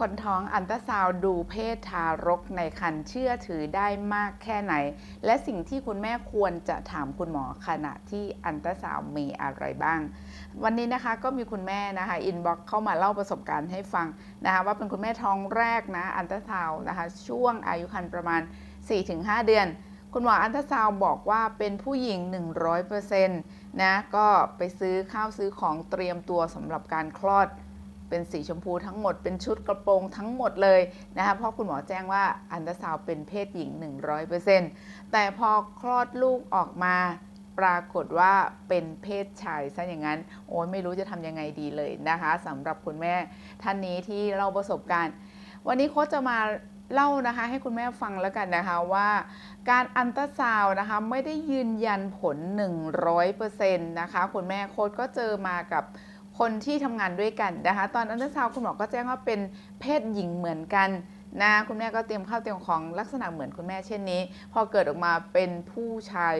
คนท้องอันตราซาวดูเพศทารกในครรภ์เชื่อถือได้มากแค่ไหน และสิ่งที่คุณแม่ควรจะถามคุณหมอขณะที่อันตราซาวมีอะไรบ้าง วันนี้นะคะก็มีคุณแม่นะคะอินบ็อกเข้ามาเล่าประสบการณ์ให้ฟังนะคะว่าเป็นคุณแม่ท้องแรกนะอันตราซาวนะคะช่วงอายุครรภ์ประมาณ 4-5 เดือนคุณหมออันตราซาวบอกว่าเป็นผู้หญิง 100%นะ ก็ไปซื้อข้าวซื้อของเตรียมตัวสำหรับการคลอด เป็นสีชมพูทั้งหมด เป็นชุดกระโปรงทั้งหมดเลยนะคะเพราะคุณหมอแจ้งว่าอันตราซาวเป็นเพศหญิง 100%แต่พอคลอดลูกออกมาปรากฏว่าเป็นเพศชายซะอย่างนั้น โอ้ยไม่รู้จะทำยังไงดีเลยนะคะสำหรับคุณแม่ท่านนี้ที่เล่าประสบการณ์ วันนี้โค้ชจะมาเล่านะคะให้คุณแม่ฟังแล้วกันนะคะว่า การอันตราซาวน์นะคะไม่ได้ยืนยันผล 100%นะคะคุณแม่โค้ชก็เจอมากับ คนที่ทำงานด้วยกันนะคะ ตอนอันตราซาวคุณหมอก็แจ้งว่าเป็นเพศหญิงเหมือนกันนะคุณแม่ก็เตรียมข้าวเตรียมของลักษณะเหมือนคุณแม่เช่นนี้ พอเกิดออกมาเป็นผู้ชาย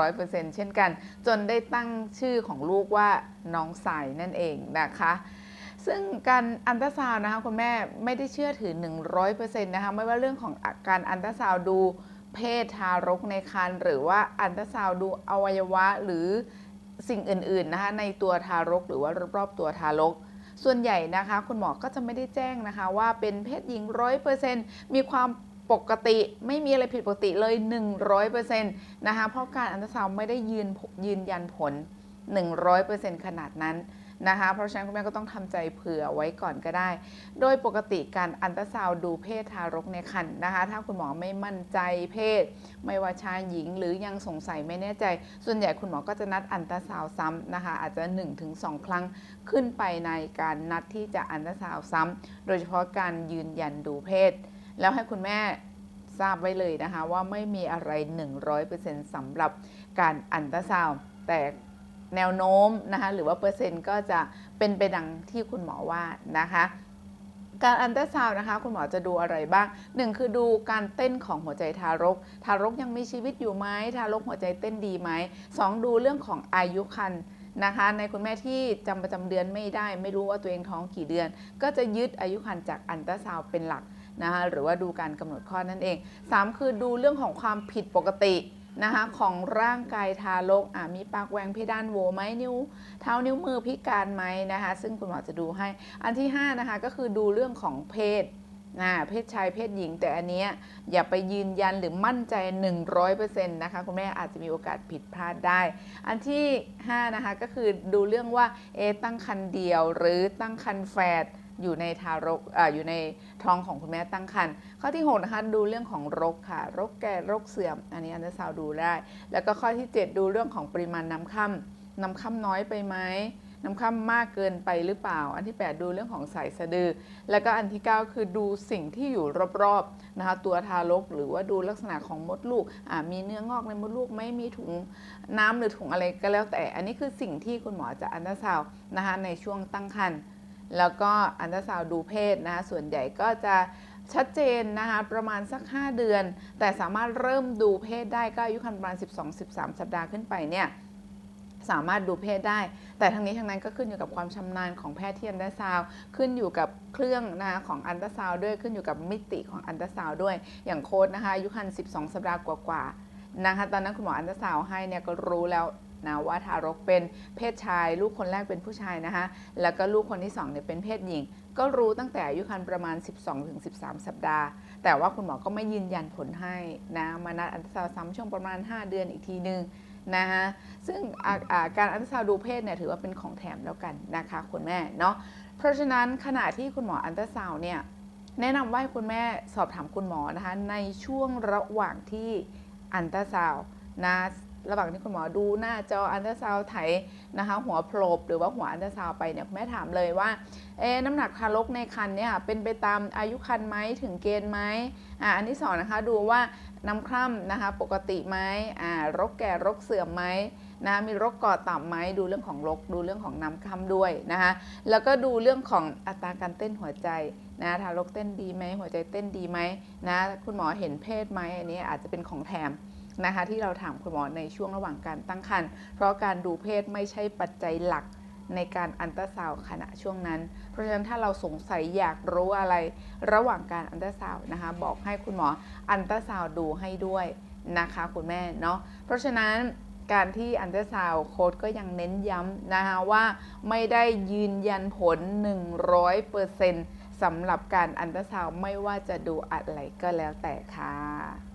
100%เช่นกัน จนได้ตั้งชื่อของลูกว่าน้องสายนั่นเองนะคะซึ่งการอันตราซาวนะคะคุณแม่ไม่ได้เชื่อถือ 100%นะคะไม่ว่าเรื่องของการอันตราซาวดูเพศทารกในครรภ์หรือว่าอันตราซาวดูอวัยวะหรือ สิ่งอื่นๆนะคะในตัวทารกหรือว่ารอบๆตัวทารก ส่วนใหญ่นะคะคุณหมอก็จะไม่ได้แจ้งนะคะว่าเป็นเพศหญิงร้อยเปอร์เซ็นต์มีความปกติไม่มีอะไรผิดปกติเลย 100%นะคะเพราะการอันตราซาวน์ไม่ได้ยืนยืนยันผล 100%ขนาดนั้น นะคะ เพราะฉะนั้นคุณแม่ก็ต้องทำใจเผื่อไว้ก่อนก็ได้ โดยปกติการอันตราซาวดูเพศทารกในครรภ์นะคะ ถ้าคุณหมอไม่มั่นใจเพศ ไม่ว่าชายหญิงหรือยังสงสัยไม่แน่ใจ ส่วนใหญ่คุณหมอก็จะนัดอันตราซาวซ้ำนะคะ อาจจะ 1-2 ครั้งขึ้นไปในการนัดที่จะอันตราซาวซ้ำโดยเฉพาะการยืนยันดูเพศ แล้วให้คุณแม่ทราบไว้เลยนะคะว่าไม่มีอะไร 100%สำหรับการอันตราซาวแต่ แนวโน้มนะคะหรือว่าเปอร์เซ็นต์ก็จะเป็นไปดังที่คุณหมอว่านะคะการอันตราซาวนะคะ คุณหมอจะดูอะไรบ้างหนึ่งคือดูการเต้นของหัวใจทารก ทารกยังมีชีวิตอยู่ไหมทารกหัวใจเต้นดีไหมสองดูเรื่องของอายุครรภ์นะคะ ในคุณแม่ที่จำประจำเดือนไม่ได้ ไม่รู้ว่าตัวเองท้องกี่เดือน ก็จะยึดอายุครรภ์จากอันตราซาวเป็นหลักนะคะหรือว่าดูการกำหนดคลอดนั่นเอง 3 คือดูเรื่องของความผิดปกติ นะคะของร่างกายทารกมีปากแหว่งเพดานโหวไหมนิ้ว เท้านิ้วมือพิการไหมนะคะ ซึ่งคุณหมอจะดูให้ อันที่5นะคะก็คือดูเรื่องของเพศนะเพศชายเพศหญิง แต่อันเนี้ยอย่าไปยืนยันหรือมั่นใจ 100%นะคะคุณแม่อาจจะมีโอกาสผิดพลาดได้ อันที่5นะคะก็คือดูเรื่องว่าเอตั้งคันเดียวหรือตั้งคันแฝด อยู่ในทารกออยู่ในท้องของคุณแม่ตั้งครรภ์ข้อที่6นะคะดูเรื่องของรคค่ะรคแก่รคเสื่อม อันนี้อันตราซาวดูได้ แล้วก็ข้อที่ 7 ดูเรื่องของปริมาณน้ำค่ำน้ำค่ำน้อยไปไหมน้ำค่ำมากเกินไปหรือเปล่า อันที่ 8 ดูเรื่องของสายสะดือ แล้วก็อันที่ 9 คือดูสิ่งที่อยู่รอบๆนะคะตัวทารกหรือว่าดูลักษณะของมดลูก มีเนื้องอกในมดลูกไม่มีถุงน้ำหรือถุงอะไรก็แล้วแต่ อันนี้คือสิ่งที่คุณหมอจะอันตราซาวนะคะในช่วงตั้งครรภ์ แล้วก็อันตราซาวดูเพศนะคะส่วนใหญ่ก็จะชัดเจนนะคะประมาณสัก 5 เดือน แต่สามารถเริ่มดูเพศได้ก็อายุครรภ์ประมาณ 12-13 สัปดาห์ขึ้นไปเนี่ยสามารถดูเพศได้ แต่ทั้งนี้ทั้งนั้นก็ขึ้นอยู่กับความชำนาญของแพทย์ที่อันตราซาวขึ้นอยู่กับเครื่องนะคะของอันตราซาวด้วยขึ้นอยู่กับมิติของอันตราซาวด้วย อย่างโค้ดนะคะอายุครรภ์12 สัปดาห์กว่าๆนะคะตอนนั้นคุณหมออันตราซาวให้เนี่ยก็รู้แล้ว นะว่าทารกเป็นเพศชาย ลูกคนแรกเป็นผู้ชายนะคะแล้วก็ลูกคนที่2เนี่ยเป็นเพศหญิง ก็รู้ตั้งแต่อายุครรภ์ประมาณ 12-13 สัปดาห์ แต่ว่าคุณหมอก็ไม่ยืนยันผลให้นะมานัดอันตราซาวซ้ำช่วงประมาณ 5 เดือนอีกทีนึงนะคะซึ่งการอันตราซาวดูเพศเนี่ยถือว่าเป็นของแถมแล้วกันนะคะคุณแม่เนาะเพราะฉะนั้นขณะที่คุณหมออันตราซาวเนี่ยแนะนำว่าคุณแม่สอบถามคุณหมอนะคะในช่วงระหว่างที่อันตราซาวนะ ระหว่างที่คุณหมอดูหน้าจออันตราซาวไถนะคะ หัวโผล่หรือว่าหัวอันตราซาวไปเนี่ยแม่ถามเลยว่าเอ๊น้ำหนักทารกในครรภ์เนี่ยเป็นไปตามอายุครรภ์ไหมถึงเกณฑ์ไหมอ่าอันที่สองนะคะดูว่าน้ำคร่ำนะคะปกติไหมอ่ารกแก่รกเสื่อมไหมนะมีโรคกอดต่ำไหมดูเรื่องของรกดูเรื่องของน้ำคร่ำด้วยนะคะแล้วก็ดูเรื่องของอัตราการเต้นหัวใจนะทารกเต้นดีไหมหัวใจเต้นดีไหมนะคุณหมอเห็นเพศไหมอันนี้อาจจะเป็นของแถม นะคะที่เราถามคุณหมอในช่วงระหว่างการตั้งครรภ์เพราะการดูเพศไม่ใช่ปัจจัยหลักในการอันตราซาวขณะช่วงนั้น เพราะฉะนั้นถ้าเราสงสัยอยากรู้อะไร ระหว่างการอันตราซาวนะคะ บอกให้คุณหมออันตราซาวดูให้ด้วยนะคะคุณแม่เนาะเพราะฉะนั้นการที่อันตราซาวโค้ดก็ยังเน้นย้ำนะคะว่าไม่ได้ยืนยันผล 100%สำหรับการอันตราซาวไม่ว่าจะดูอะไรก็แล้วแต่ค่ะ